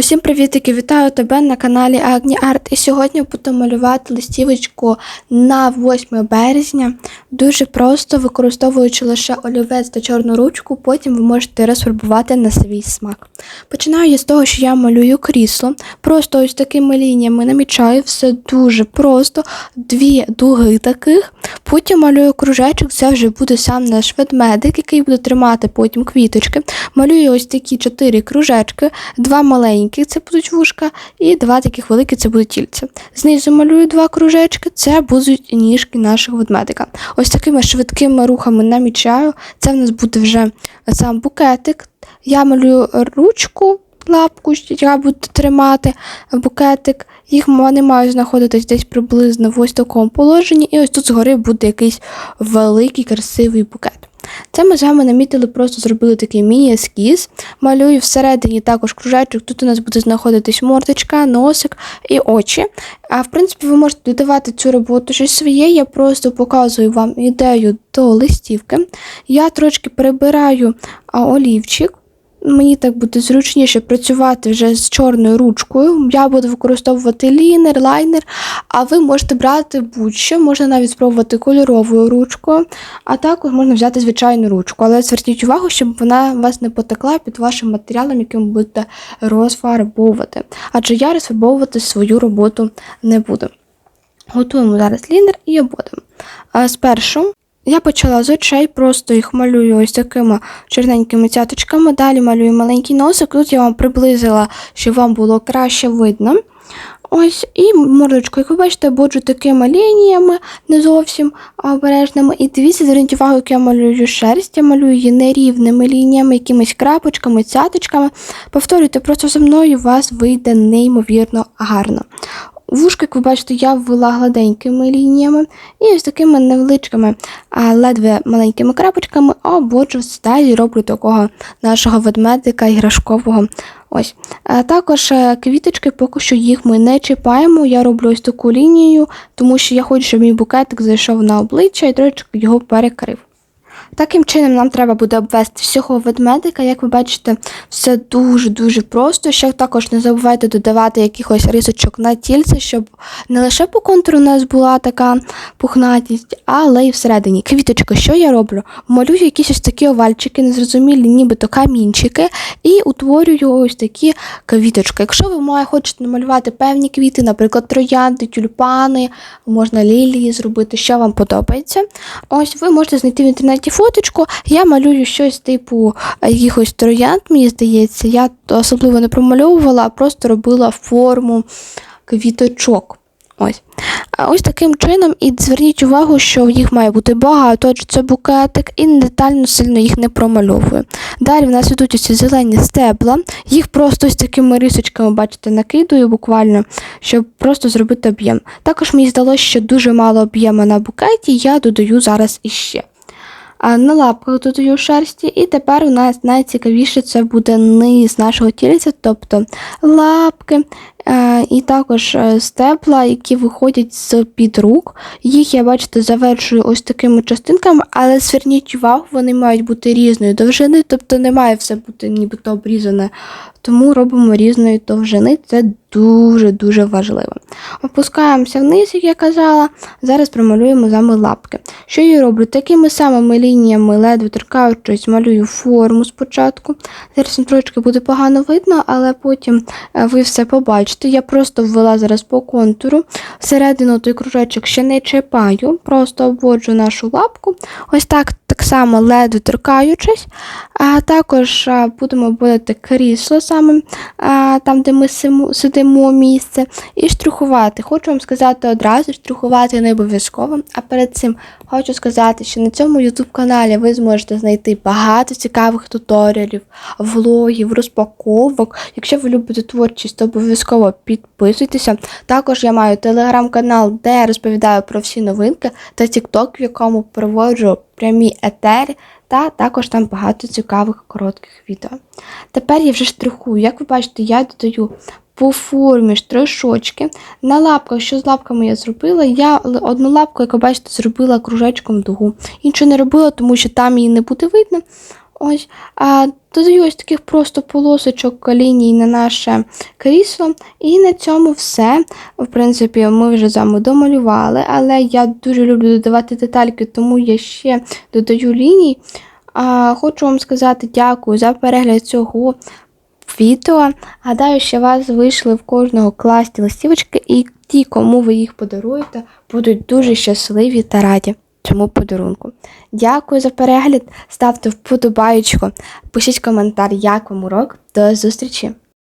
Усім привітики! Вітаю тебе на каналі Агні Арт. І сьогодні буду малювати листівочку на 8 березня. Дуже просто використовуючи лише олівець та чорну ручку, потім ви можете розфарбувати на свій смак. Починаю я з того, що я малюю крісло. Просто ось такими лініями намічаю все дуже просто, дві дуги таких. Потім малюю кружечок, це вже буде сам наш ведмедик, який буде тримати потім квіточки. Малюю ось такі чотири кружечки, два маленькі це будуть вушка, і два таких великі це будуть тільця. Знизу малюю два кружечки, це будуть ніжки нашого ведмедика. Ось такими швидкими рухами намічаю. Це в нас буде вже сам букетик. Я малюю ручку, лапку, яка буде тримати букетик. Їх вони мають знаходитись десь приблизно в ось такому положенні, і ось тут згори буде якийсь великий красивий букет. Це ми з вами намітили, просто зробили такий міні-ескіз. Малюю всередині також кружечок. Тут у нас буде знаходитись мордочка, носик і очі. А в принципі, ви можете додавати цю роботу щось своє. Я просто показую вам ідею до листівки. Я трошки прибираю олівчик. Мені так буде зручніше працювати вже з чорною ручкою. Я буду використовувати лінер, лайнер, а ви можете брати будь-що, можна навіть спробувати кольоровою ручкою, а також можна взяти звичайну ручку. Але зверніть увагу, щоб вона вас не потекла під вашим матеріалом, яким будете розфарбовувати. Адже я розфарбовувати свою роботу не буду. Готуємо зараз лінер і обводимо. А Спершу я почала з очей, просто їх малюю ось такими чорненькими цяточками. Далі малюю маленький носик. Тут я вам приблизила, щоб вам було краще видно. Ось, і мордочку, як ви бачите, боджу такими лініями, не зовсім обережними. І дивіться, зверніть увагу, як я малюю шерсть, я малюю її нерівними лініями, якимись крапочками, цяточками. Повторюйте, просто за мною у вас вийде неймовірно гарно. Вушки, як ви бачите, я ввела гладенькими лініями і ось такими невеличкими, а ледве маленькими крапочками обводжу далі роблю такого нашого ведмедика іграшкового. Ось. А також е, квіточки, поки що їх ми не чіпаємо. Я роблю ось таку лінію, тому що я хочу, щоб мій букетик зайшов на обличчя і трошки його перекрив. Таким чином нам треба буде обвести всього ведмедика. Як ви бачите, все дуже-дуже просто. Ще також не забувайте додавати якихось рисочок на тільце, щоб не лише по контуру у нас була така пухнатість, але й всередині. Квіточка, що я роблю? Малюю якісь ось такі овальчики, незрозумілі, нібито камінчики, і утворюю ось такі квіточки. Якщо ви має, хочете намалювати певні квіти, наприклад, троянди, тюльпани, можна лілії зробити, що вам подобається. Ось ви можете знайти в інтернеті фоточку. Я малюю щось типу якихось троянд, мені здається. Я особливо не промальовувала, а просто робила форму квіточок. Ось. Ось таким чином, і зверніть увагу, що їх має бути багато, адже це букетик, і детально сильно їх не промальовую. Далі в нас йдуть ось зелені стебла, їх просто ось такими рисочками, бачите, накидую буквально, щоб просто зробити об'єм. Також мені здалося, що дуже мало об'єму на букеті, я додаю зараз іще. На лапках додаю шерсті, і тепер у нас найцікавіше це буде низ нашого тільця, тобто лапки е, і також е, стебла, які виходять з під рук. Їх я, бачите, завершую ось такими частинками, але зверніть увагу, вони мають бути різної довжини, тобто не має все бути нібито обрізане. Тому робимо різної довжини, це дуже-дуже важливо. Опускаємося вниз, як я казала. Зараз промалюємо з вами лапки. Що я роблю? Такими самими лініями, ледве торкаючись, малюю форму спочатку. Зараз трошки буде погано видно, але потім е, ви все побачите. Я просто ввела зараз по контуру. Всередину той кружочок ще не чіпаю, просто обводжу нашу лапку. Ось так так само ледве торкаючись. А також будемо обводити крісло саме там, де ми сидимо місце, і штрихувати. Хочу вам сказати одразу, штрихувати не обов'язково. А перед цим хочу сказати, що на цьому YouTube каналі ви зможете знайти багато цікавих туторіалів, влогів, розпаковок. Якщо ви любите творчість, то обов'язково підписуйтеся. Також я маю телеграм-канал, де я розповідаю про всі новинки, та TikTok, в якому проводжу прямі етери, та також там багато цікавих коротких відео. Тепер я вже штрихую. Як ви бачите, я додаю по формі штришочки. На лапках, що з лапками я зробила, я одну лапку, як ви бачите, зробила кружечком дугу. Іншу не робила, тому що там її не буде видно. Ось, а додаю ось таких просто полосочок ліній на наше крісло. І на цьому все. В принципі, ми вже з вами домалювали, але я дуже люблю додавати детальки, тому я ще додаю ліній. А, хочу вам сказати дякую за перегляд цього відео. Гадаю, що вас вийшли в кожного класні листівочки, і ті, кому ви їх подаруєте, будуть дуже щасливі та раді цьому подарунку. Дякую за перегляд, ставте вподобайку, пишіть коментар, як вам урок. До зустрічі!